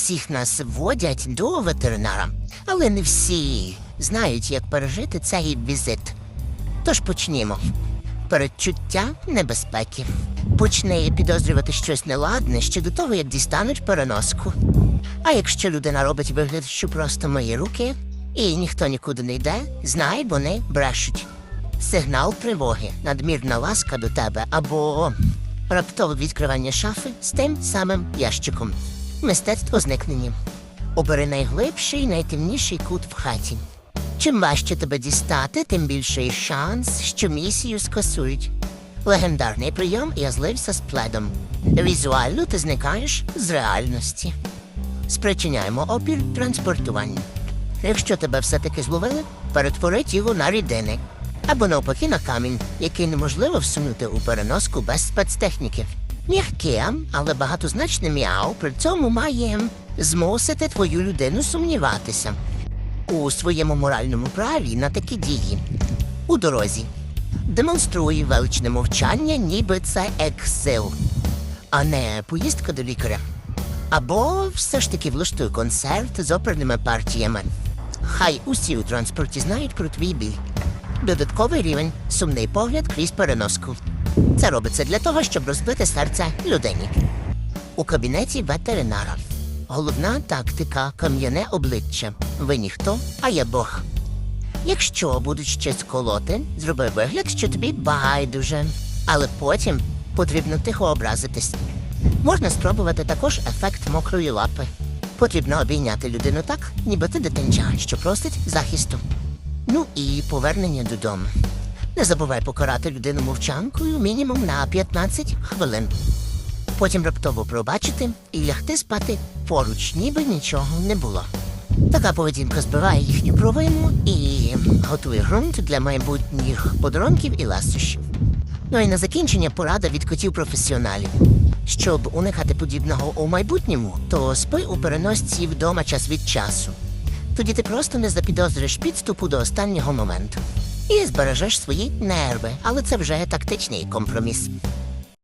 всіх нас водять до ветеринара, але не всі знають, як пережити цей візит. Тож почнімо. Передчуття небезпеки. Почне підозрювати щось неладне ще до того, як дістануть переноску. А якщо людина робить вигляд, що просто мої руки, і ніхто нікуди не йде, знай, вони брешуть. Сигнал тривоги, надмірна ласка до тебе або раптове відкривання шафи з тим самим ящиком. Мистецтво зникнення. Обери найглибший, найтемніший кут в хаті. Чим важче тебе дістати, тим більший шанс, що місію скасують. Легендарний прийом я злився з пледом. Візуально ти зникаєш з реальності. Спричиняємо опір транспортування. Якщо тебе все-таки зловили, перетвори тіло на рідини. Або навпаки на камінь, який неможливо всунути у переноску без спецтехніки. М'яке, але багатозначне м'яу при цьому має змусити твою людину сумніватися у своєму моральному праві на такі дії. У дорозі демонструє величне мовчання, ніби це ексил, а не поїздка до лікаря. Або все ж таки влаштуй концерт з оперними партіями. Хай усі у транспорті знають про твій біль. Додатковий рівень сумний погляд крізь переноску. Це робиться для того, щоб розбити серце людині. У кабінеті ветеринара. Головна тактика кам'яне обличчя. Ви ніхто, а я Бог. Якщо будуть щось колоти, зроби вигляд, що тобі байдуже. Але потім потрібно тихо образитись. Можна спробувати також ефект мокрої лапи. Потрібно обійняти людину так, ніби ти дитинча, що просить захисту. Ну і повернення додому. Не забувай покарати людину мовчанкою мінімум на 15 хвилин. Потім раптово пробачити і лягти спати поруч, ніби нічого не було. Така поведінка збиває їхню провину і готує ґрунт для майбутніх подарунків і ласощів. Ну і на закінчення порада від котів професіоналів. Щоб уникати подібного у майбутньому, то спи у переносці вдома час від часу. Тоді ти просто не запідозриш підступу до останнього моменту. І збережеш свої нерви, але це вже тактичний компроміс.